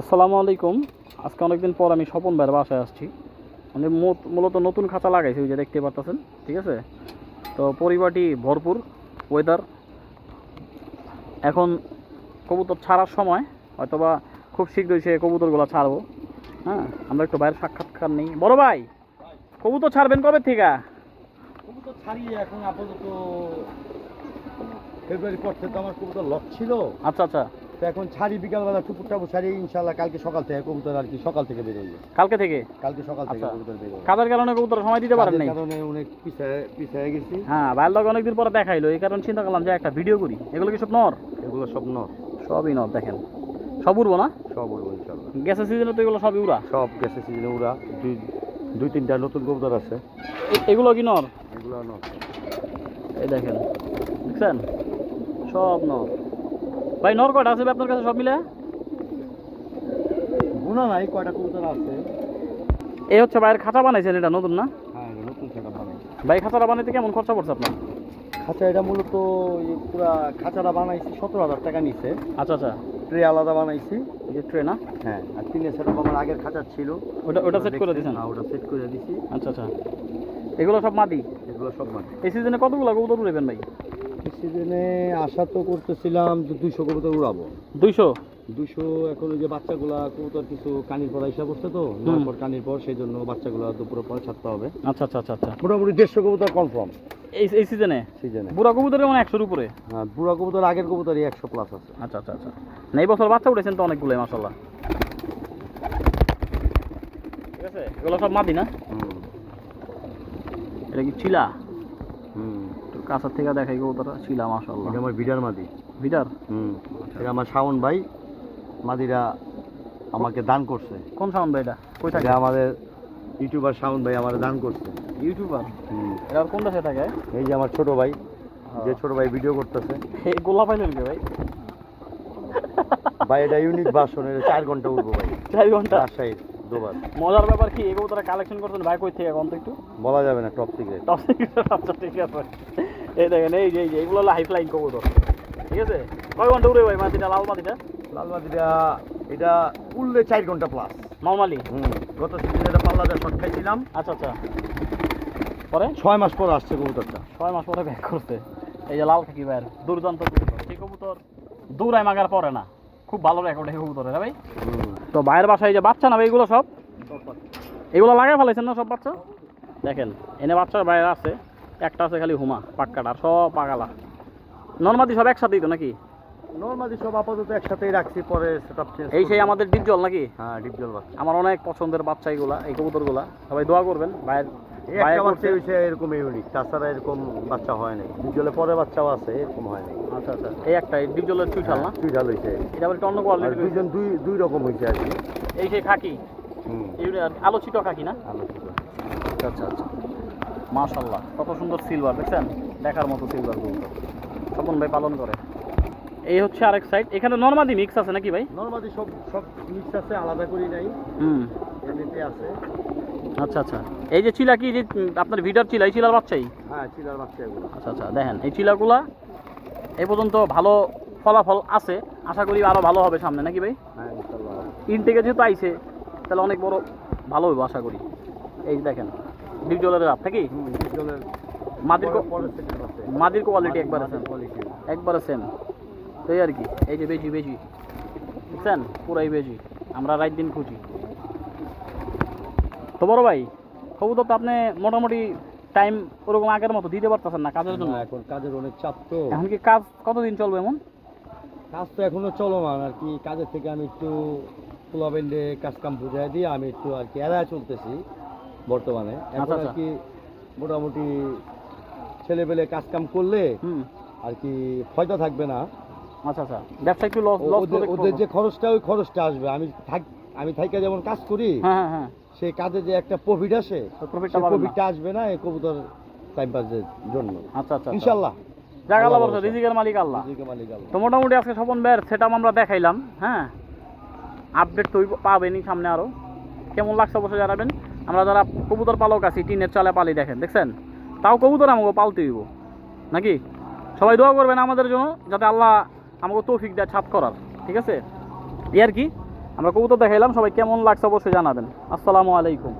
আসসালামু আলাইকুম। আজকে অনেকদিন পর আমি স্বপন ভাইয়ের বাসায় আসছি। মানে মূলত নতুন খাঁচা লাগাইছি ওই যে দেখতে পারতেছেন ঠিক আছে? তো পরিবারটি ভরপুর ওয়েদার এখন কবুতর ছাড়ার সময় হয়তোবা খুব শীঘ্রই সে কবুতরগুলো ছাড়বো। হ্যাঁ আমরা একটু বাইরের সাক্ষাৎকার নেই। বড় ভাই কবুতর ছাড়বেন কবে থেকে? কবুতর ছাড়িয়ে এখন আপাতত ফেব্রুয়ারি পর থেকে আমার কবুতর লক ছিল। আচ্ছা আচ্ছা। তো এখন ছাড়ি বিকালবেলা টুকুর টাপুর ছাড়ি ইনশাল্লাহ কালকে সকাল থেকে কবুতর আর কি সকাল থেকে বেরোবে কালকে থেকে? কালকে সকাল থেকে আচ্ছা। কবুতর বেরোবে কাজের কারণে কবুতর সময় দিতে পারেন নাই? কারণে অনেক পিছায় পিছায় গেছি। হ্যাঁ ভাইয়ের লগে অনেকদিন পরে দেখাইলো এই কারণে চিন্তা করলাম যে একটা ভিডিও করি। এগুলো কি সব নর? এগুলো সব নর। সবই নর দেখেন। সব উড়বো না? সব উড়বো ইনশাল্লাহ গ্যাসের সিজনে তো এগুলো সবই উড়া। সব গ্যাসের সিজনে উড়া। দুই দুই তিনটা নতুন কবুতর আছে। এগুলো কি নর? এগুলো নর। এই দেখেন দেখছেন? সব নর। ভাই নর কয়টা আছে আপনার কাছে সব মিলে? গুণা নাই কয়টা কবুতর আছে? এই হচ্ছে ভাইয়ের খাঁচা বানাইছেন এটা নতুন না? হ্যাঁ নতুন ভালো ভাই খাঁচাটা বানাইতে কেমন খরচা পড়ছে আপনার? খাঁচা এটা মূলত পুরা খাঁচাটা বানাইছি সতেরো হাজার টাকা নিছে আচ্ছা আচ্ছা। ট্রে আলাদা বানাইছি। এই যে ট্রে না? হ্যাঁ আর তিনের সেটা আমার আগের খাঁচা ছিল। ওটা ওটা সেট করে দিয়েছেন হ্যাঁ ওটা সেট করে দিছি। আচ্ছা আচ্ছা। এগুলো সব মাদি এগুলো সব মানে এই সিজনে কতগুলো কবুতর উড়েবেন ভাই? সিজনে আশা তো করতেছিলাম যে দুইশো কবুতর উড়াবো। দুইশো? দুশো এখন ওই যে বাচ্চাগুলা কবুতর কিছু কানির পর হিসাব করছে তো পর কানির পর সেই জন্য বাচ্চাগুলো দুপুরের পরে ছাড়তে হবে। আচ্ছা আচ্ছা আচ্ছা আচ্ছা। মোটামুটি দেড়শো কবুতর কনফার্ম এই এই সিজনে সিজনে বুড়া কবুতরের মানে একশোর উপরে? হ্যাঁ বুড়া কবুতর আগের কবুতরই একশো প্লাস আছে। আচ্ছা আচ্ছা আচ্ছা। না এই বছর বাচ্চা উঠেছেন তো অনেকগুলোই মাসাল্লাহ ঠিক আছে? এগুলো সব মাদি না? এটা কি চিলা হুম। কাছার থেকে দেখাই কবুতরটা মাসাল্লাহ এটা আমার বিডার মাদি। বিটার হুম এটা আমার শাওন ভাই। মাদিরা আমাকে দান করছে। কোন সাউন্ড ভাই এটা? কই থাকে? আমাদের ইউটিউবার শাওন ভাই আমার দান করছে। ইউটিউবার? হুম। এটা কোন দেশে থাকে এই যে আমার ছোট ভাই যে ছোট ভাই ভিডিও করতেছে। এই গোলা পাইলেন কে ভাই? ভাই এটা ইউনিক ভার্সন এটা চার ঘণ্টা উঠবো ভাই। চার ঘণ্টা? রাজশাহীর দুবার। মজার ব্যাপার কি এই কবুতরা কালেকশন করছেন ভাই কই থেকে কোন তো একটু? বলা যাবে না টপ সিক্রেট টপ সিক্রেট আচ্ছা ঠিক আছে। এই দেখেন এই যে এই যে এগুলো হলো হাই ফ্লাইং কবুতর। ঠিক আছে? কয় ঘণ্টা উড়ে ভাই মাটিটা লাল মাটিটা? লাল মাদিরা এটা উঠলে চার ঘণ্টা প্লাস নর্মালি? হুম গত সিজনে এটা পাল্লা দিয়ে শট খাইছিলাম। আচ্ছা আচ্ছা। পরে? ছয় মাস পর আসছে কবুতরটা। ছয় মাস পরে ব্যাক করতে এই যে লাল খাকি ভাইয়ের দুর্দান্ত কবুতর। সেই কবুতর দৌড়ায় মাগার পরে না। খুব ভালো রেকর্ড এই কবুতর হ্যাঁ ভাই? তো ভাইয়ের বাসায় যে বাচ্চা না ভাই এগুলো সব? এগুলো লাগাই ফেলাইছেন না সব বাচ্চা? দেখেন এনে বাচ্চা বাইরে আছে। একটা আছে খালি হুমা পাক্কাটা আর সব পাগালা। নর্মাদি সব একসাথেই তো নাকি? নর্মালি সব আপাতত একসাথেই রাখছি পরে সেটআপ চেঞ্জ এই সেই আমাদের ডিপ জল নাকি? হ্যাঁ ডিপ জল বাচ্চা। আমার অনেক পছন্দের বাচ্চা এগুলা এই কবুতরগুলা। সবাই দোয়া করবেন ভাইয়ের এই ভাইয়ের একটা বাচ্চা হয়েছে এরকম ইউনিক তাছাড়া এরকম বাচ্চা হয় নাই। পরে বাচ্চাও আছে এরকম হয় নাই। আচ্ছা আচ্ছা। এই একটা চুইঠাল না? হয়েছে এটা আবার অন্য কোয়ালিটি দুইজন দুই দুই রকম হয়েছে আর কি। এই সেই খাকি? আলোচিত খাকি না? আলোচিত। আচ্ছা আচ্ছা। মাশাল্লাহ কত সুন্দর সিলভার দেখছেন? দেখার মতো সিলভার কবুতর স্বপন ভাই পালন করে। এই হচ্ছে আরেক সাইড এখানে নর্মাদি মিক্স আছে নাকি ভাই? নর্মাদি সব সব মিক্স আছে আলাদা করি নাই। হুম। এমনিতে আছে। আচ্ছা আচ্ছা। এই যে চিলা কি যে আপনার ভিডার চিলা এই চিলার বাচ্চাই? হ্যাঁ চিলার বাচ্চা এগুলো। আচ্ছা আচ্ছা দেখেন এই চিলাগুলা এ পর্যন্ত ভালো ফলাফল আছে। আশা করি আরও ভালো হবে সামনে নাকি ভাই? হ্যাঁ ইনটেকে যেহেতু আইছে তাহলে অনেক বড় ভালো হবে আশা করি। এই দেখেন ডিপ জলের রাত নাকি মাদির মাদির কোয়ালিটি একবারে সেম একবারে সেম তো এই আর কি এই যে বেশি বেশি। বুঝছেন? পুরাই বেশি। আমরা রাত দিন খুঁজি। তো বড় ভাই কবুতর তো আপনি মোটামুটি টাইম ওরকম আগের মতো দিতে পারতেছেন না কাজের জন্য। এখন কাজের অনেক চাপ তো। এখন কি কাজ কতদিন চলবে এমন? কাজ তো এখনও চলমান। আর কি কাজের থেকে আমি একটু পোলাবেন্ডে কাজ কাম বুঝাই দিয়ে আমি একটু আর কি এড়ায় চলতেছি। বর্তমানে। এখন আচ্ছা, আর আচ্ছা। কি মোটামুটি ছেলেপেলে কাজ কাম করলে আর কি ফয়দা থাকবে না। আচ্ছা আচ্ছা। ব্যবসা একটু লস ওদের যে খরচটা ওই খরচটা আসবে। আমি থাক আমি থাইকা যেমন কাজ করি হ্যাঁ হ্যাঁ হ্যাঁ। সেই কাজে যে একটা প্রফিট আসে প্রফিটটা পাবেন আসবে না এই কবুতর টাইম পাসের জন্য। আচ্ছা আচ্ছা ইনশাল্লাহ জায়গা আল্লাহ বলছে রিজিকের মালিক আল্লাহ। তো মোটামুটি আজকে স্বপন ভাইয়ের সেটা আমরা দেখাইলাম হ্যাঁ? আপডেট তো পাবেনই সামনে আরও কেমন লাগছে অবশ্যই জানাবেন। আমরা যারা কবুতর পালক আছি, টিনের চালে পালি দেখেন, দেখছেন? তাও কবুতর আমাকে পালতে হইব। নাকি? সবাই দোয়া করবেন আমাদের জন্য, যাতে আল্লাহ আমাকে তৌফিক দেয় ছাপ করার, ঠিক আছে? এই আর কি? আমরা কবুতর দেখাইলাম, সবাই কেমন লাগছে অবশ্যই জানাবেন। আসসালামু আলাইকুম।